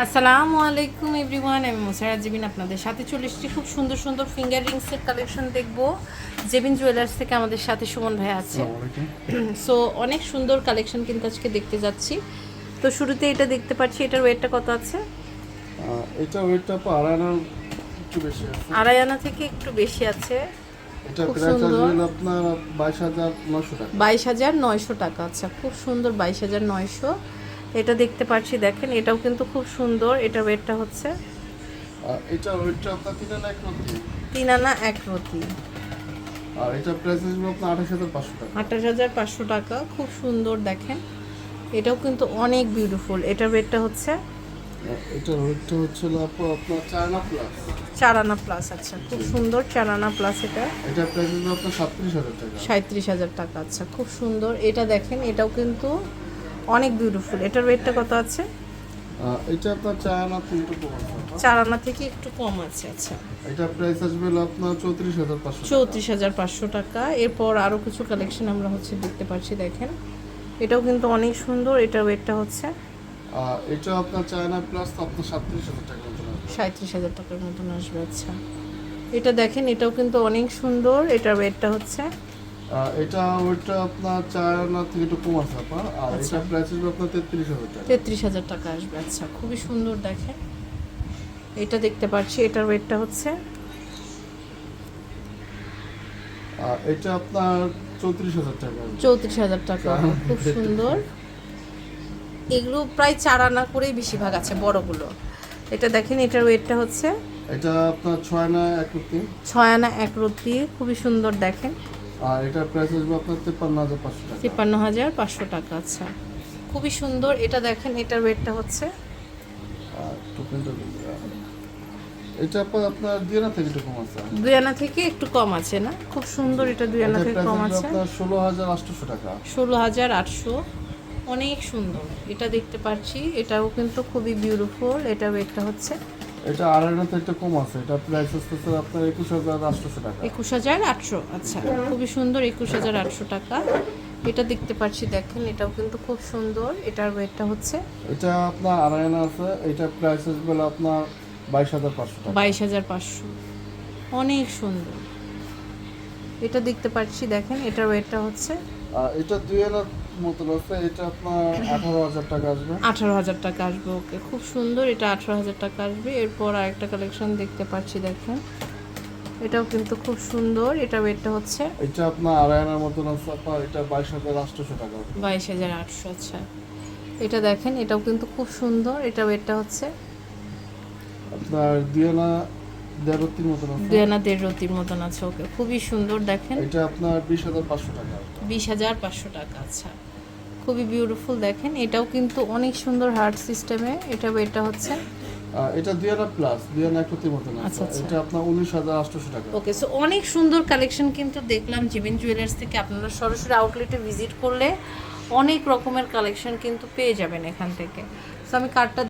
আসসালামু আলাইকুম এভরিওয়ান আমি মোসারা জেবিন আপনাদের সাথে চলে এসেছি। খুব সুন্দর সুন্দর ফিঙ্গার রিংসের কালেকশন দেখব। জেবিন জুয়েলার্স থেকে আমাদের সাথে সুমন ভাই আছে। সো অনেক সুন্দর কালেকশন কিন্তু আজকে দেখতে যাচ্ছি। তো শুরুতে এটা দেখতে পাচ্ছি এটার ওয়েটটা কত আছে? এটা ওয়েটটা আড়াই একটু বেশি আছে। আড়াই আনা থেকে একটু বেশি আছে। এটা আপনার বাইশ হাজার নশো টাকা। বাইশ হাজার নয়শো টাকা আচ্ছা খুব সুন্দর বাইশ হাজার নয়শো। এটা দেখতে পাচ্ছি দেখেন এটাও কিন্তু খুব সুন্দর এটা ওয়েটটা হচ্ছে এটা ওয়েটটা আপনার তিন আনা এক রতি? তিন আনা এক রতি। আর এটা প্রাইস আসবে আপনার আঠাশ হাজার পাঁচশো টাকা। আঠাশ হাজার পাঁচশো টাকা খুব সুন্দর দেখেন। এটাও কিন্তু অনেক বিউটিফুল এটার রেটটা হচ্ছে এটার ওয়েটটা হচ্ছে আপনার চায়না প্লাস চার আনা প্লাস আচ্ছা খুব সুন্দর চার আনা প্লাস এটা। এটা প্রাইস আসবে আপনার সাতত্রিশ হাজার টাকা। সাঁত্রিশ হাজার টাকা আচ্ছা খুব সুন্দর। এটা দেখেন এটাও কিন্তু অনেক বিউটিফুল এটার ওয়েটটা কত আছে? এটা আপনার চায়না তিনটে পনেরো চার আনা থেকে একটু কম আছে আচ্ছা। এটা প্রাইস আসবে আপনার চৌত্রিশ হাজার পাঁচশো চৌত্রিশ হাজার পাঁচশো টাকা। এরপর আরও কিছু কালেকশন আমরা হচ্ছে দেখতে পাচ্ছি দেখেন। এটাও কিন্তু অনেক সুন্দর এটার ওয়েটটা হচ্ছে এটা আপনার চায়না প্লাস আপনার সাতত্রিশ হাজার টাকা মতো আসবে। সাঁত্রিশ হাজার টাকার মতন আসবে আচ্ছা। এটা দেখেন এটাও কিন্তু অনেক সুন্দর এটার ওয়েটটা হচ্ছে এটা ওয়েটটা আপনার চায়না থেকে একটু কম আছে আপনার আর আচ্ছা। এটা প্রাইস আসবে আপনার তেত্রিশ হাজার টাকা। তেত্রিশ হাজার টাকা আসবে আচ্ছা খুবই সুন্দর দেখেন। এটা দেখতে পাচ্ছি এটার ওয়েটটা হচ্ছে? আর এটা আপনার চৌত্রিশ হাজার টাকা চৌত্রিশ হাজার টাকা খুব সুন্দর। এগুলো প্রায় চার আনা করেই বেশিরভাগ আছে বড়গুলো। এটা দেখেন এটার ওয়েটটা হচ্ছে? এটা আপনার ছয় না এক রুটি। ছয় আনা এক রত্তি খুবই সুন্দর দেখেন। আর এটার প্রাইস আসবে আপনার তেপ্পান্ন হাজার পাঁচশো টাকা। তিপ্পান্ন হাজার পাঁচশো টাকা আচ্ছা। খুবই সুন্দর। এটা দেখেন এটার ওয়েটটা হচ্ছে। এটা আপনার দুই থেকে একটু কম আছে। দুই থেকে একটু কম আছে না? খুব সুন্দর এটা দুই থেকে কম আছে। আপনার ষোলো হাজার আটশোশো টাকা। ষোলো হাজার আটশো। অনেক সুন্দর। এটা দেখতে পাচ্ছি। এটাও কিন্তু খুবই বিউটিফুল এটা ওয়েটটা হচ্ছে এটা আড়াই আনা থেকে একটু কম আছে। এটা প্রাইস আসতেছে আপনার একুশ হাজার আটশোশো টাকা। একুশ হাজার আটশো আচ্ছা খুবই সুন্দর একুশ হাজার আটশো টাকা। এটা দেখতে পাচ্ছি দেখেন এটাও কিন্তু খুব সুন্দর। এটার ওয়েটটা হচ্ছে এটা আপনার আড়াই আনা আছে এটা প্রাইস আসবে আপনার বাইশ হাজার পাঁচশো টাকা। বাইশ হাজার পাঁচশো। অনেক সুন্দর। এটা দেখতে পাচ্ছি দেখেন এটার ওয়েটটা হচ্ছে এটা দুই আনার মতন আছে এটা আপনার আঠারো হাজার টাকা আসবে। আঠারো হাজার টাকা আসবে ওকে। খুব সুন্দর এটা আঠারো হাজার টাকা আসবে। এরপর আরেকটা কালেকশন দেখতে পাচ্ছি দেখেন। এটাও কিন্তু খুব সুন্দর এটা ওয়েটটা হচ্ছে এটা আপনার আড়াই আনার মতন আছে আপনার এটা বাইশ হাজার আটশোশো টাকা বাইশ হাজার আটশো আচ্ছা। এটা দেখেন এটাও কিন্তু খুব সুন্দর এটা ওয়েটটা হচ্ছে আপনার দুই আনা দেড় তিন মতন আছে। দুই আনা দেড় রতির মতন আছে ওকে। খুবই সুন্দর দেখেন। এটা আপনার বিশ হাজার পাঁচশো টাকা। বিশ হাজার পাঁচশো টাকা আচ্ছা। খুবই বিউটিফুল দেখেন। এটাও কিন্তু অনেক সুন্দর হার্ট সিস্টেমে এটা এটা হচ্ছে? এটা দুই আনা প্লাস মতন আছে। আচ্ছা, আচ্ছা। এটা আপনার উনিশ হাজার আটশোশো টাকা। ওকে সো অনেক সুন্দর কালেকশন কিন্তু দেখলাম জিবিন জুয়েলার্স থেকে। আপনারা সরাসরি আউটলেটে ভিজিট করলে অনেক রকমের কালেকশন কিন্তু পেয়ে যাবেন এখান থেকে। সো আমি কার্ডটা